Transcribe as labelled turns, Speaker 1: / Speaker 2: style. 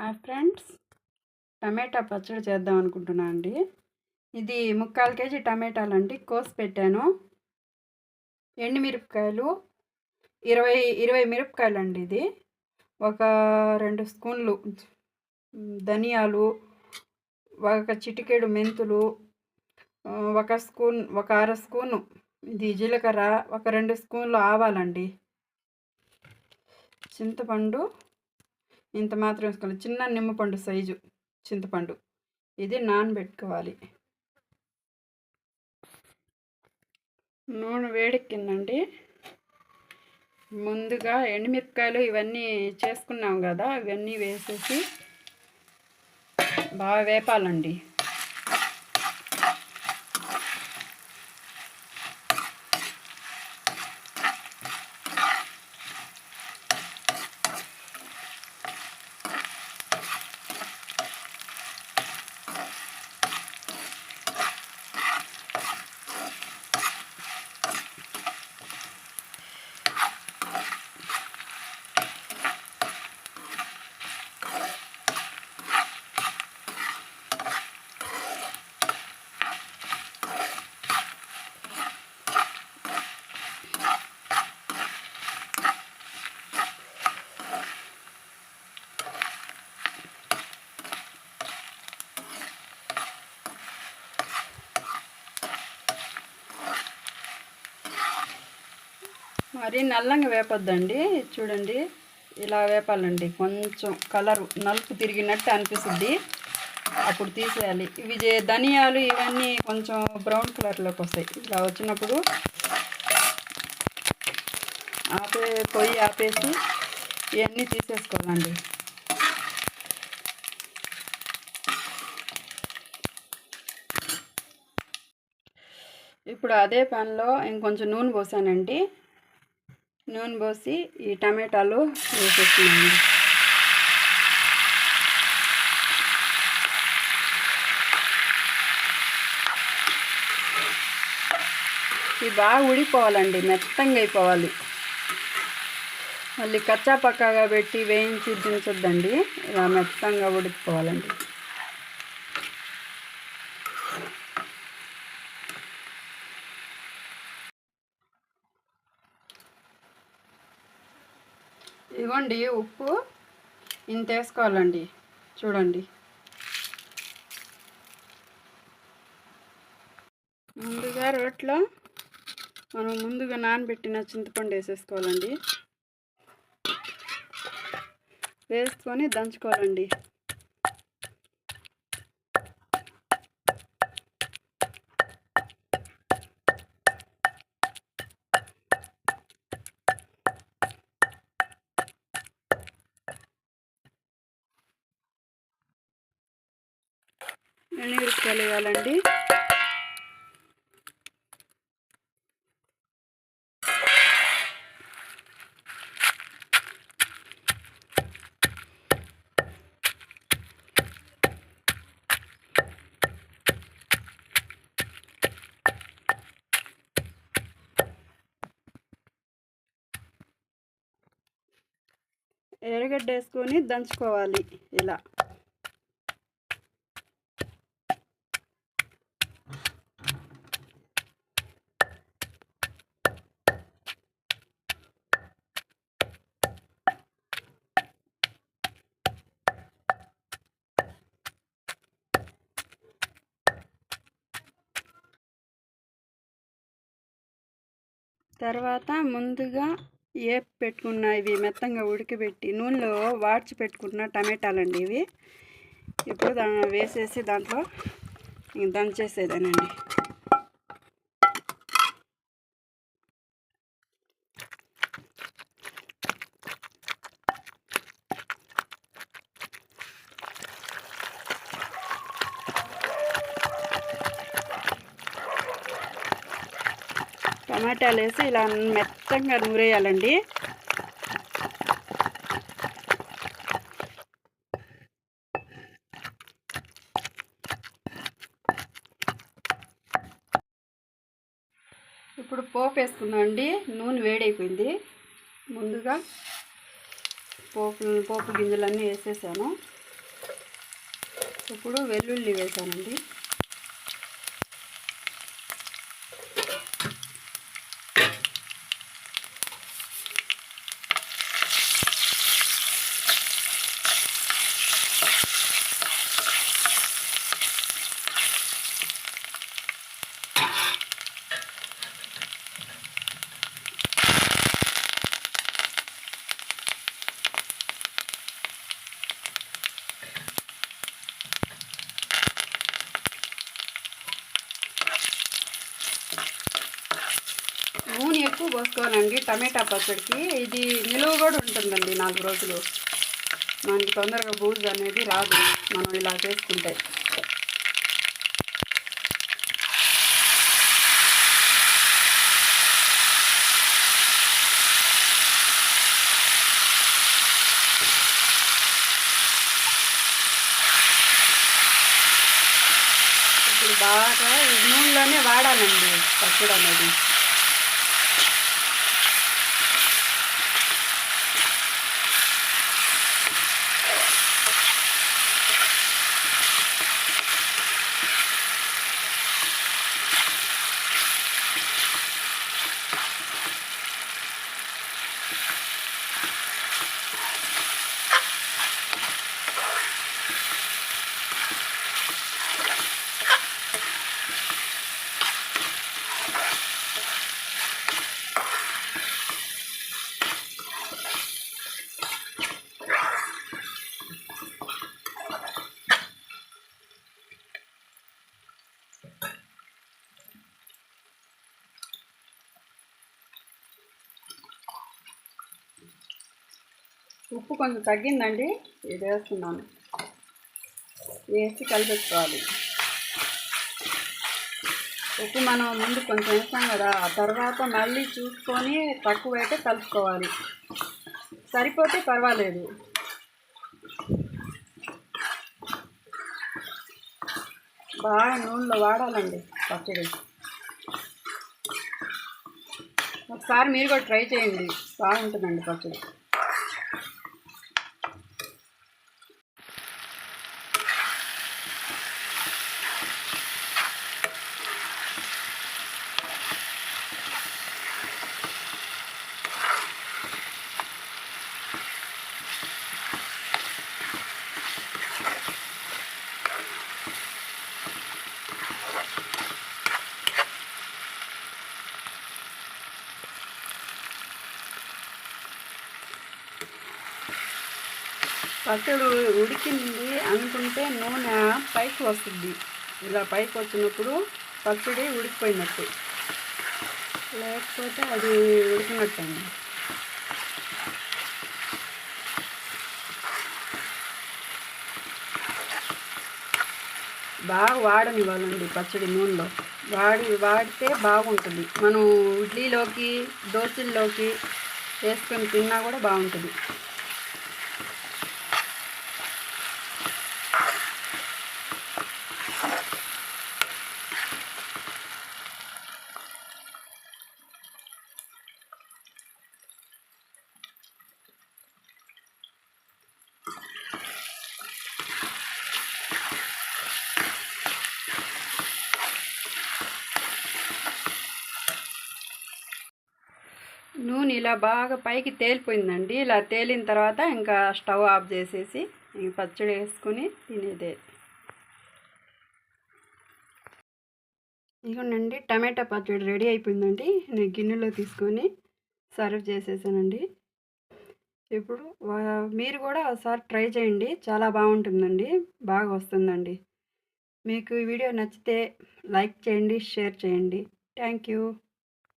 Speaker 1: Hi friends. టమాటా పచ్చడి చేద్దాం అనుకుంటున్నాను అండి. ఇది ముక్కాలు కేజీ టమాటాలు అండి కోసి పెట్టాను. ఎండుమిరపకాయలు ఇరవై ఇరవై మిరపకాయలు అండి ఇది. ఒక రెండు స్పూన్లు ధనియాలు ఒక చిటికెడు మెంతులు ఒక స్పూన్ ఒక అర స్పూను ఇది జీలకర్ర ఒక రెండు స్పూన్లు ఆవాలండి. చింతపండు ఇంత మాత్రం వేసుకోవాలి చిన్న నిమ్మపండు సైజు చింతపండు. ఇది నానబెట్టుకోవాలి. నూనె వేడెక్కిందండి. ముందుగా ఎండుమిరపకాయలు ఇవన్నీ చేసుకున్నాం కదా ఇవన్నీ వేసేసి బాగా వేపాలండి. మరి నల్లంగా వేపొద్దండి. చూడండి ఇలా వేపాలండి. కొంచెం కలరు నలుపు తిరిగినట్టు అనిపిస్తుంది. అప్పుడు తీసేయాలి. ఇవి ధనియాలు ఇవన్నీ కొంచెం బ్రౌన్ కలర్లోకి వస్తాయి. ఇలా వచ్చినప్పుడు ఆపే పొయ్యి ఆపేసి ఇవన్నీ తీసేసుకోవాలండి. ఇప్పుడు అదే పాన్లో ఇంకొంచెం నూనె పోసానండి. నూనె పోసి ఈ టమాటాలు వేసేస్తున్నాను. ఇవి బాగా ఉడిపోవాలండి మెత్తంగా అయిపోవాలి. మళ్ళీ కచ్చాపక్కాగా పెట్టి వేయించి దించొద్దండి ఇలా మెత్తంగా ఉడికిపోవాలండి. ఇవ్వండి ఉప్పు ఇంత వేసుకోవాలండి చూడండి. ముందుగా రోట్లో మనం ముందుగా నానబెట్టిన చింతపండు వేసేసుకోవాలండి. వేసుకొని దంచుకోవాలండి. ఎండుమిరపకాయలు వేయాలండి ఎర్రగడ్డ వేసుకొని దంచుకోవాలి ఇలా. తర్వాత ముందుగా ఏపు పెట్టుకున్న ఇవి మెత్తంగా ఉడికబెట్టి నూనెలో వాడ్చి పెట్టుకున్న టమాటాలండి ఇవి. ఇప్పుడు దాన్ని వేసేసి దాంట్లో దంచేసేదేనండి. టమాటాలు వేసి ఇలా మెత్తంగా నూరేయాలండి. ఇప్పుడు పోపు వేసుకుందామండి నూనె వేడైపోయింది. ముందుగా పోపు పోపు గింజలన్నీ వేసేసాను. ఇప్పుడు వెల్లుల్లి వేసానండి. నూనె ఎక్కువ పోసుకోవాలండి టమాటా పచ్చడికి. ఇది నిలువ కూడా ఉంటుందండి నాలుగు రోజులు. మనకి తొందరగా బూజు అనేది రాదు మనం ఇలా చేసుకుంటే. ఇప్పుడు బాగా నూనెలోనే వాడాలండి పచ్చడి అనేది ఉప్పు కొంచెం తగ్గిందండి ఇది వేస్తున్నాను. వేసి కలిపెట్టుకోవాలి. ఉప్పు మనం ముందు కొంచెం వేస్తాం కదా ఆ తర్వాత మళ్ళీ చూసుకొని తక్కువ అయితే కలుపుకోవాలి. సరిపోతే పర్వాలేదు. బాగా నూనెలో వాడాలండి పచ్చడి. ఒకసారి మీరు కూడా ట్రై చేయండి. బాగుంటుందండి పచ్చడి. పచ్చడి ఉడికింది అనుకుంటే నూనె పైకి వస్తుంది. ఇలా పైకి వచ్చినప్పుడు పచ్చడి ఉడికిపోయినట్టు. లేకపోతే అది ఉడికినట్టు అండి బాగా వాడనివ్వాలండి పచ్చడి నూనెలో. వాడి వాడితే బాగుంటుంది. మనం ఇడ్లీలోకి దోశల్లోకి వేసుకొని తిన్నా కూడా బాగుంటుంది. నూనె ఇలా బాగా పైకి తేలిపోయిందండి. ఇలా తేలిన తర్వాత ఇంకా స్టవ్ ఆఫ్ చేసేసి ఇంక పచ్చడి వేసుకొని తినేదే. ఇదిగోనండి టమాటా పచ్చడి రెడీ అయిపోయిందండి. నేను గిన్నెలో తీసుకొని సర్వ్ చేసేసానండి. ఇప్పుడు మీరు కూడా ఒకసారి ట్రై చేయండి. చాలా బాగుంటుందండి. బాగా వస్తుందండి. మీకు ఈ వీడియో నచ్చితే లైక్ చేయండి షేర్ చేయండి. Thank you.